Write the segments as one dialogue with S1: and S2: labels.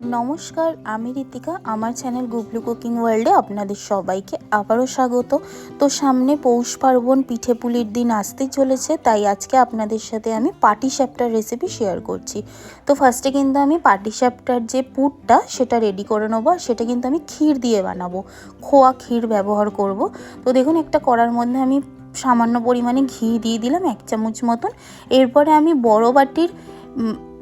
S1: নমস্কার, আমি ঋতিকা আমার চ্যানেল গুবলু কুকিং ওয়ার্ল্ডে আপনাদের সবাইকে আবারও স্বাগত। তো সামনে পৌষ পার্বণ, পিঠে পুলির দিন আসতে চলেছে, তাই আজকে আপনাদের সাথে আমি পাটি সাপটার রেসিপি শেয়ার করছি। তো ফার্স্টে কিন্তু আমি পাটি সাপটার যে পুরটা, সেটা রেডি করে নেব আর সেটা কিন্তু আমি ক্ষীর দিয়ে বানাবো। খোয়া ক্ষীর ব্যবহার করব। তো দেখুন, একটা করার মধ্যে আমি সামান্য পরিমাণে ঘি দিয়ে দিলাম, এক চামচ মতন। এরপরে আমি বড় বাটির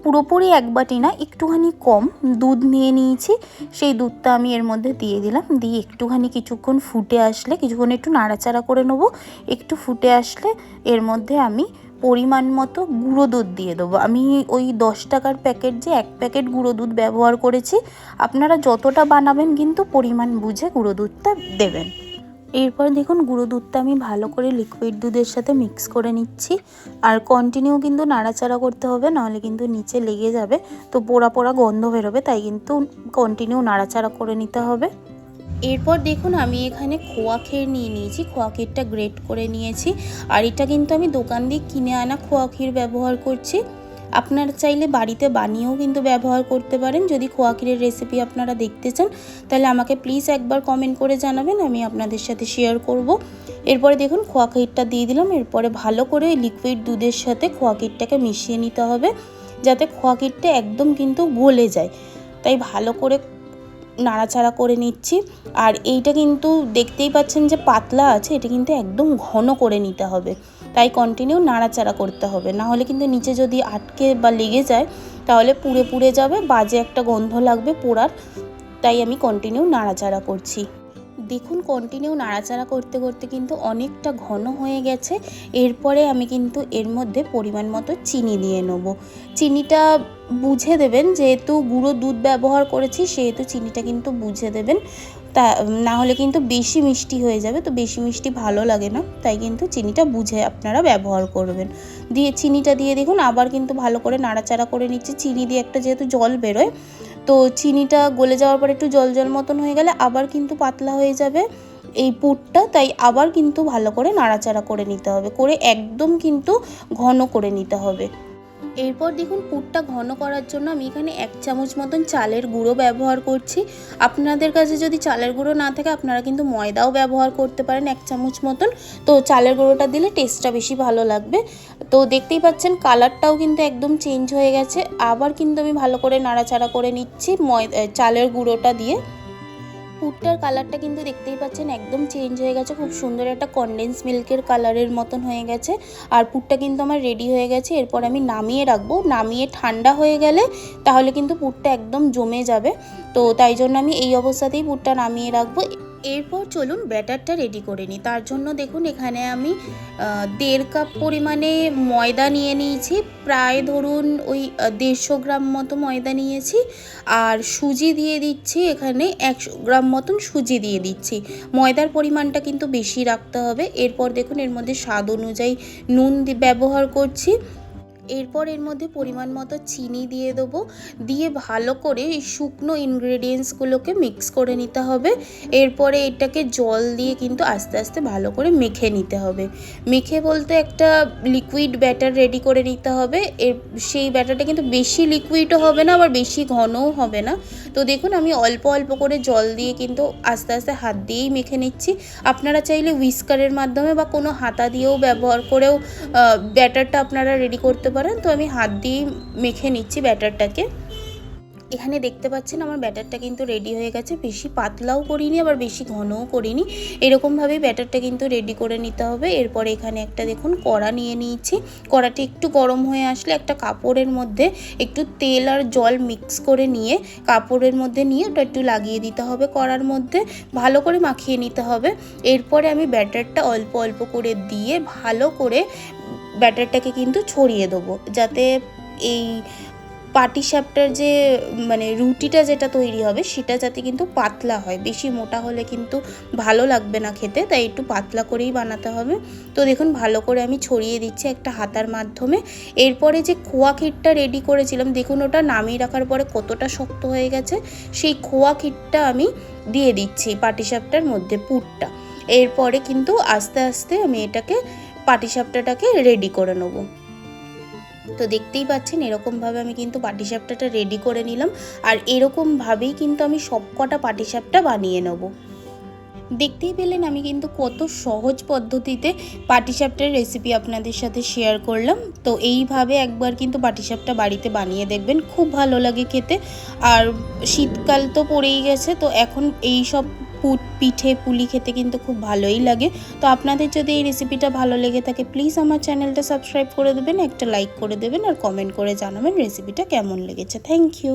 S1: পুরোপুরি এক বাটি না, একটুখানি কম দুধ নিয়ে নিয়েছি। সেই দুধটা আমি এর মধ্যে দিয়ে দিলাম। দিয়ে একটুখানি কিছুক্ষণ ফুটে আসলে, কিছুক্ষণ একটু নাড়াচাড়া করে নেব। একটু ফুটে আসলে এর মধ্যে আমি পরিমাণ মতো গুঁড়ো দুধ দিয়ে দেবো। আমি ওই দশ টাকার প্যাকেট যে এক প্যাকেট গুঁড়ো দুধ ব্যবহার করেছি, আপনারা যতটা বানাবেন কিন্তু পরিমাণ বুঝে গুঁড়ো দুধটা দেবেন। এরপর দেখুন গুঁড়ো দুধটা আমি ভালো করে লিকুইড দুধের সাথে মিক্স করে নিচ্ছি। আর কন্টিনিউ কিন্তু নাড়াচাড়া করতে হবে, নাহলে কিন্তু নিচে লেগে যাবে। তো পোড়া পোড়া গন্ধ বেরোবে, তাই কিন্তু কন্টিনিউ নাড়াচাড়া করে নিতে হবে। এরপর দেখুন আমি এখানে খোয়া ক্ষীর নিয়ে নিয়েছি, খোয়া ক্ষীরটা গ্রেট করে নিয়েছি। আর এটা কিন্তু আমি দোকান দিয়ে কিনে আনা খোয়া ক্ষীর ব্যবহার করছি। আপনারা চাইলে বাড়িতে বানিয়েও কিন্তু ব্যবহার করতে পারেন। যদি খোয়া ক্ষীরের রেসিপি আপনারা দেখতে চান, তাহলে আমাকে প্লিজ একবার কমেন্ট করে জানাবেন, আমি আপনাদের সাথে শেয়ার করব। এরপরে দেখুন খোয়া ক্ষীরটা দিয়ে দিলাম। এরপরে ভালো করে লিকুইড দুধের সাথে খোয়া ক্ষীরটাকে মিশিয়ে নিতে হবে, যাতে খোয়া ক্ষীরটা একদম কিন্তু গলে যায়। তাই ভালো করে নাড়াচাড়া করে নিচ্ছি। আর এইটা কিন্তু দেখতেই পাচ্ছেন যে পাতলা আছে, এটা কিন্তু একদম ঘন করে নিতে হবে। তাই কন্টিনিউ নাড়াচাড়া করতে হবে। না হলে কিন্তু নিচে যদি আটকে বা লেগে যায়, তাহলে পুড়ে পুড়ে যাবে, বাজে একটা গন্ধ লাগবে পোড়ার। তাই আমি কন্টিনিউ নাড়াচাড়া করছি। দেখুন কন্টিনিউ নাড়াচাড়া করতে করতে কিন্তু অনেকটা ঘন হয়ে গেছে। এরপরে আমি কিন্তু এর মধ্যে পরিমাণ মতো চিনি দিয়ে নেব। চিনিটা বুঝে দেবেন, যেহেতু গুঁড়ো দুধ ব্যবহার করেছি, সেহেতু চিনিটা কিন্তু বুঝে দেবেন। তা, না হলে কিন্তু বেশি মিষ্টি হয়ে যাবে, তো বেশি মিষ্টি ভালো লাগে না। তাই কিন্তু চিনিটা বুঝে আপনারা ব্যবহার করবেন। দিয়ে চিনিটা দিয়ে দেখুন, আবার কিন্তু ভালো করে নাড়াচাড়া করে নিচ্ছি। চিনি দিয়ে একটা যেহেতু জল বেরোয়, তো চিনিটা গলে যাওয়ার পর একটু জল জল মতন হয়ে গেলে আবার কিন্তু পাতলা হয়ে যাবে এই পুরটা। তাই আবার কিন্তু ভালো করে নাড়াচাড়া করে নিতে হবে, করে একদম কিন্তু ঘন করে নিতে হবে। এরপর দেখুন পুরটা ঘন করার জন্য আমি এখানে এক চামচ মতন চালের গুঁড়ো ব্যবহার করছি। আপনাদের কাছে যদি চালের গুঁড়ো না থাকে, আপনারা কিন্তু ময়দাও ব্যবহার করতে পারেন এক চামচ মতন। তো চালের গুঁড়োটা দিলে টেস্টটা বেশি ভালো লাগবে। তো দেখতেই পাচ্ছেন কালারটাও কিন্তু একদম চেঞ্জ হয়ে গেছে। আবার কিন্তু আমি ভালো করে নাড়াচাড়া করে নিচ্ছি ময়দা চালের গুঁড়োটা দিয়ে। পুরটার কালারটা কিন্তু দেখতেই পাচ্ছেন, একদম চেঞ্জ হয়ে গেছে। খুব সুন্দর একটা কন্ডেন্স মিল্কের কালারের মতন হয়ে গেছে। আর পুরটা কিন্তু আমার রেডি হয়ে গেছে। এরপর আমি নামিয়ে রাখব। নামিয়ে ঠান্ডা হয়ে গেলে তাহলে কিন্তু পুরটা একদম জমে যাবে। তো তাই জন্য আমি এই অবস্থাতেই পুটটা নামিয়ে রাখব। এরপর চলুন ব্যাটারটা রেডি করে নিই। তার জন্য দেখুন, এখানে আমি দেড় কাপ পরিমাণে ময়দা নিয়ে নিয়েছি। প্রায় ধরুন ওই দেড়শো গ্রাম মতো ময়দা নিয়েছি। আর সুজি দিয়ে দিচ্ছি, এখানে একশো গ্রাম মতন সুজি দিয়ে দিচ্ছি। ময়দার পরিমাণটা কিন্তু বেশি রাখতে হবে। এরপর দেখুন, এর মধ্যে স্বাদ অনুযায়ী নুন ব্যবহার করছি। এরপর এর মধ্যে পরিমাণ মতো চিনি দিয়ে দেবো। দিয়ে ভালো করে এই শুকনো ইনগ্রেডিয়েন্টসগুলোকে মিক্স করে নিতে হবে। এরপরে এটাকে জল দিয়ে কিন্তু আস্তে আস্তে ভালো করে মেখে নিতে হবে। মেখে বলতে একটা লিকুইড ব্যাটার রেডি করে নিতে হবে। এর সেই ব্যাটারটা কিন্তু বেশি লিকুইডও হবে না, আবার বেশি ঘনও হবে না। তো দেখুন, আমি অল্প অল্প করে জল দিয়ে কিন্তু আস্তে আস্তে হাত দিয়েই মেখে নিচ্ছি। আপনারা চাইলে হুইস্কারের মাধ্যমে বা কোনো হাতা দিয়েও ব্যবহার করেও ব্যাটারটা আপনারা রেডি করতে পারেন তো আমি হাত দিয়েই মেখে নিচ্ছি ব্যাটারটাকে। এখানে দেখতে পাচ্ছেন আমার ব্যাটারটা কিন্তু রেডি হয়ে গেছে। বেশি পাতলাও করিনি, আবার বেশি ঘনও করিনি। এরকমভাবেই ব্যাটারটা কিন্তু রেডি করে নিতে হবে। এরপরে এখানে একটা দেখুন কড়া নিয়ে নিয়েছি। কড়াটি একটু গরম হয়ে আসলে একটা কাপড়ের মধ্যে একটু তেল আর জল মিক্স করে নিয়ে, কাপড়ের মধ্যে নিয়ে ওটা একটু লাগিয়ে দিতে হবে কড়ার মধ্যে। ভালো করে মাখিয়ে নিতে হবে। এরপরে আমি ব্যাটারটা অল্প অল্প করে দিয়ে ভালো করে ব্যাটারটাকে কিন্তু ছড়িয়ে দেবো। যাতে এই পাটিসাপটার যে মানে রুটিটা যেটা তৈরি হবে, সেটা যাতে কিন্তু পাতলা হয়। বেশি মোটা হলে কিন্তু ভালো লাগবে না খেতে, তাই একটু পাতলা করেই বানাতে হবে। তো দেখুন, ভালো করে আমি ছড়িয়ে দিচ্ছি একটা হাতার মাধ্যমে। এরপরে যে খোয়া ক্ষীরটা রেডি করেছিলাম, দেখুন ওটা নামিয়ে রাখার পরে কতটা শক্ত হয়ে গেছে, সেই খোয়া ক্ষীরটা আমি দিয়ে দিচ্ছি পাটিসাপটার মধ্যে পুরটা। এরপরে কিন্তু আস্তে আস্তে আমি এটাকে পাটিসাপটাটাকে রেডি করে নেব। তো দেখতেই পাচ্ছেন, এরকমভাবে আমি কিন্তু পাটিসাপটাটা রেডি করে নিলাম। আর এরকমভাবেই কিন্তু আমি সবকটা পাটিসাপটা বানিয়ে নেব। দেখতেই পেলেন আমি কিন্তু কত সহজ পদ্ধতিতে পাটিসাপটার রেসিপি আপনাদের সাথে শেয়ার করলাম। তো এইভাবে একবার কিন্তু পাটিসাপটা বাড়িতে বানিয়ে দেখবেন, খুব ভালো লাগে খেতে। আর শীতকাল তো পড়েই গেছে, তো এখন এই সব পুট পিঠে, পুলি খেতে কিন্তু খুব ভালোই লাগে। তো আপনাদের যদি এই রেসিপিটা ভালো লেগে থাকে প্লিজ আমার চ্যানেলটা সাবস্ক্রাইব করে দেবেন, একটা লাইক করে দেবেন, আর কমেন্ট করে জানাবেন রেসিপিটা কেমন লেগেছে। Thank you